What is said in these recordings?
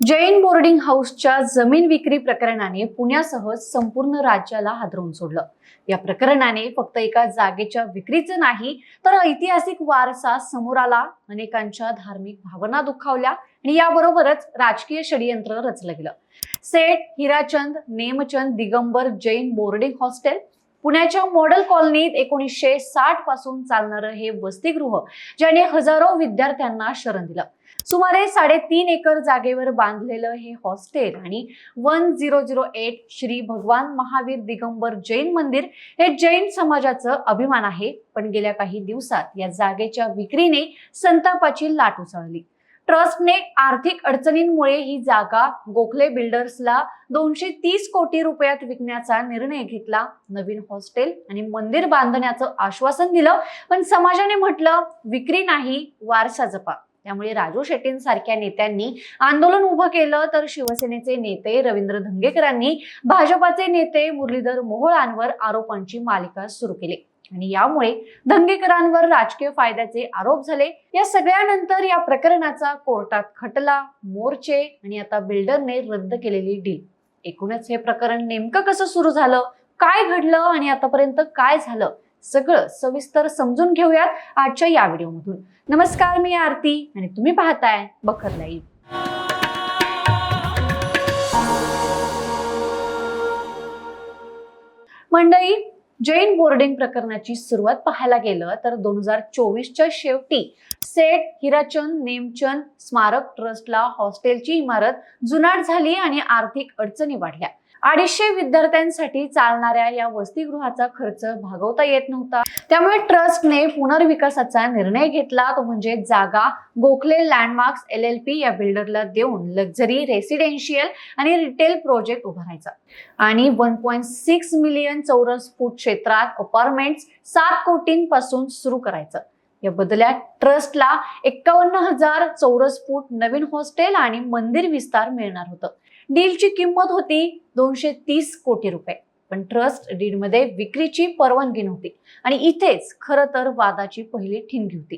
Jain boarding हाऊसच्या जमीन विक्री प्रकरणाने पुण्यासह संपूर्ण राज्याला हादरवून सोडलं. या प्रकरणाने फक्त एका जागेच्या विक्रीचं नाही तर ऐतिहासिक वारसा समोर आला. अनेकांच्या धार्मिक भावना दुखावल्या आणि याबरोबरच राजकीय षडयंत्र रचलं गेलं. सेठ हिराचंद नेमचंद दिगंबर जैन बोर्डिंग हॉस्टेल पुण्याच्या मॉडेल कॉलनीत एकोणीसशे साठपासून चालणारं हे वसतिगृह ज्याने हजारो विद्यार्थ्यांना शरण दिलं. सुमारे साडेतीन एकर जागेवर बांधलेलं हे हॉस्टेल आणि one zero zero eight Shri Bhagwan Mahavir Digambar Jain मंदिर हे जैन समाजाचं अभिमान आहे. पण गेल्या काही दिवसात या जागेच्या विक्रीने संतापाची लाट उसळली. ट्रस्टने आर्थिक अडचणींमुळे ही जागा गोखले बिल्डर्सला दोनशे तीस कोटी रुपयात विकण्याचा निर्णय घेतला. नवीन हॉस्टेल आणि मंदिर बांधण्याचं आश्वासन दिलं. पण समाजाने म्हटलं विक्री नाही वारसा जपा. त्यामुळे राजू शेट्टींसारख्या नेत्यांनी आंदोलन उभं केलं तर शिवसेनेचे नेते रवींद्र धंगेकरांनी भाजपाचे नेते मुरलीधर मोहोळांवर आरोपांची मालिका सुरू केली. आणि यामुळे धंगेकरांवर राजकीय फायद्याचे आरोप झाले. या सगळ्यानंतर या प्रकरणाचा कोर्टात खटला मोर्चे आणि आता बिल्डरने रद्द केलेली डील. एकूणच हे प्रकरण नेमकं कसं सुरू झालं काय घडलं आणि आतापर्यंत काय झालं सगळं सविस्तर समजून घेऊयात आजच्या या व्हिडिओमधून. नमस्कार मी आरती आणि तुम्ही पाहताय बखर लाईव्ह. मंडळी जैन बोर्डिंग प्रकरणाची सुरुवात पाहायला गेलं तर दोन हजार चोवीसच्या शेवटी सेठ हिराचंद नेमचंद स्मारक ट्रस्टला हॉस्टेलची इमारत जुनाट झाली आणि आर्थिक अडचणी वाढल्या. अडीचशे विद्यार्थ्यांसाठी चालणाऱ्या या वसतिगृहाचा खर्च भागवता येत नव्हता. त्यामुळे ट्रस्टने पुनर्विकासाचा निर्णय घेतला. तो म्हणजे जागा Gokhale landmarks L L P या बिल्डरला देऊन लक्झरी रेसिडेन्शियल आणि रिटेल प्रोजेक्ट उभारायचा. आणि वन पॉईंट सिक्स मिलियन चौरस फूट क्षेत्रात अपार्टमेंट सात कोटींपासून सुरू करायचं. या बदल्यात ट्रस्टला एक्कावन्न हजार चौरस फूट नवीन हॉस्टेल आणि मंदिर विस्तार मिळणार होतं. डीलची किंमत होती दोनशे तीस कोटी रुपये. पण ट्रस्ट डीडमध्ये विक्रीची परवानगी नव्हती आणि इथेच खरं तर वादाची पहिली ठिणगी होती.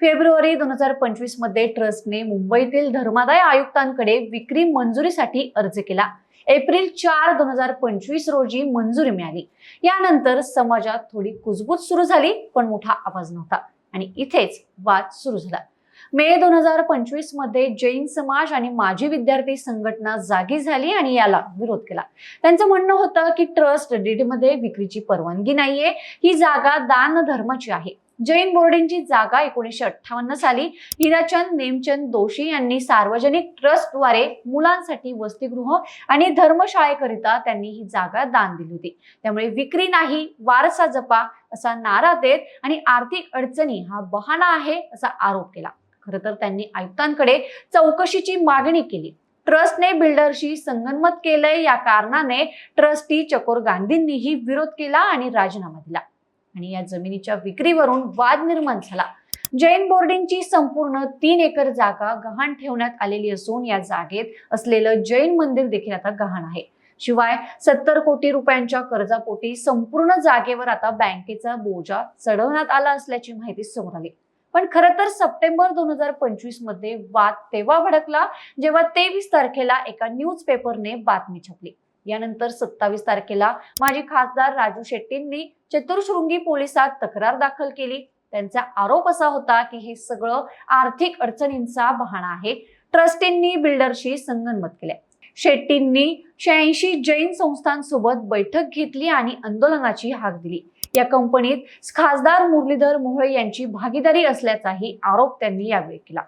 फेब्रुवारी दोन हजार पंचवीसमध्ये ट्रस्टने मुंबईतील धर्मादाय आयुक्तांकडे विक्री मंजुरीसाठी अर्ज केला. एप्रिल चार दोन हजार पंचवीस रोजी मंजुरी मिळाली. यानंतर समाजात थोडी कुजबूज सुरू झाली पण मोठा आवाज नव्हता. आणि इथेच वाद सुरू झाला. मे दोन हजार पंचवीसमध्ये जैन समाज आणि माजी विद्यार्थी संघटना जागी झाली आणि याला विरोध केला. त्यांचं म्हणणं होतं की ट्रस्ट डीडमध्ये विक्रीची परवानगी नाहीये. ही जागा दान धर्माची आहे. जैन बोर्डिंगची जागा एकोणीसशे अठ्ठावन्न साली. हिराचंद नेमचंद दोशी यांनी सार्वजनिक ट्रस्टद्वारे मुलांसाठी वसतिगृह आणि धर्मशाळेकरिता त्यांनी ही जागा दान दिली होती. त्यामुळे विक्री नाही वारसा जपा असा नारा देत आणि आर्थिक अडचणी हा बहाणा आहे असा आरोप केला. खर तर त्यांनी आयुक्तांकडे चौकशीची मागणी केली. ट्रस्टने बिल्डरशी संगनमत केलंय या कारणाने ट्रस्टी चकोर गांधींनीही विरोध केला आणि राजीनामा दिला. आणि या जमिनीच्या विक्रीवरून वाद निर्माण झाला. जैन बोर्डिंगची संपूर्ण तीन एकर जागा गहाण ठेवण्यात आलेली असून या जागेत असलेलं जैन मंदिर देखील आता गहाण आहे. शिवाय सत्तर कोटी रुपयांच्या कर्जापोटी संपूर्ण जागेवर आता बँकेचा बोजा चढवण्यात आला असल्याची माहिती समोर आली. पण खरं तर सप्टेंबर दोन हजार पंचवीसमध्ये वाद तेव्हा भडकला जेव्हा तेवीस तारखेला एका न्यूज पेपरने बातमी छापली. यानंतर सत्तावीस तारखेला माजी खासदार राजू शेट्टींनी चतुर्शृंगी पोलिसात तक्रार दाखल केली. त्यांचा आरोप असा होता की हे सगळं आर्थिक अडचणींचा बहाणा आहे. ट्रस्टींनी बिल्डरशी संगनमत केले शेट्टींनी शहाऐंशी जैन संस्थांसोबत बैठक घेतली आणि आंदोलनाची हाक दिली. या कंपनीत खासदार मुरलीधर मोहोळे यांची भागीदारी असल्याचाही आरोप त्यांनी यावेळी केला.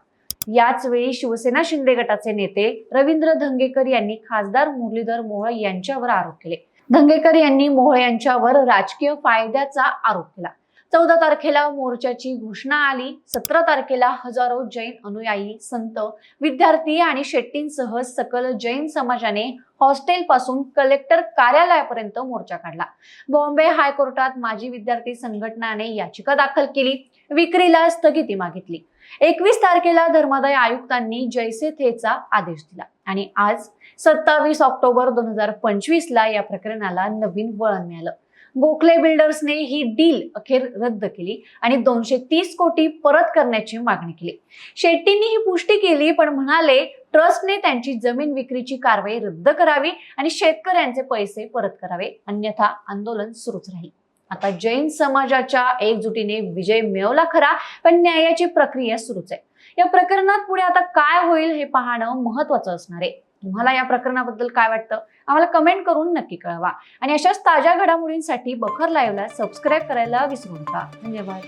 याच वेळी शिवसेना शिंदे गटाचे नेते रवींद्र धंगेकर यांनी खासदार मुरलीधर मोहोळे यांच्यावर आरोप केले. धंगेकर यांनी मोहोळे यांच्यावर राजकीय फायद्याचा आरोप केला. चौदा तारखेला मोर्चाची घोषणा आली. सतरा तारखेला हजारो जैन अनुयायी संत विद्यार्थी आणि शेट्टींसह सकल जैन समाजाने हॉस्टेल पासून कलेक्टर कार्यालयापर्यंत मोर्चा काढला. बॉम्बे हायकोर्टात माजी विद्यार्थी संघटनाने याचिका दाखल केली. विक्रीला स्थगिती मागितली. एकवीस तारखेला धर्मादाय आयुक्तांनी जैसे थेचा आदेश दिला. आणि आज सत्तावीस ऑक्टोबर दोन हजार पंचवीसला या प्रकरणाला नवीन वळण मिळालं. गोखले बिल्डर्सने ही डील अखेर रद्द केली आणि दोनशे तीस कोटी परत करण्याची मागणी केली. शेट्टींनी ही पुष्टी केली पण म्हणाले ट्रस्टने त्यांची जमीन विक्रीची कारवाई रद्द करावी आणि शेतकऱ्यांचे पैसे परत करावे. अन्यथा आंदोलन सुरूच राहील. आता जैन समाजाच्या एकजुटीने विजय मिळवला खरा पण न्यायाची प्रक्रिया सुरूच आहे. या प्रकरणात पुढे आता काय होईल हे पाहणं महत्वाचं असणार आहे. तुम्हाला या प्रकरणाबद्दल काय वाटतं? आम्हाला कमेंट करून नक्की कळवा. आणि अशाच ताज्या घडामोडींसाठी बखर लाईव्हला सबस्क्राईब करायला विसरू नका. धन्यवाद.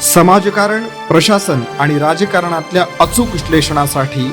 समाजकारण प्रशासन आणि राजकारणातल्या अचूक विश्लेषणासाठी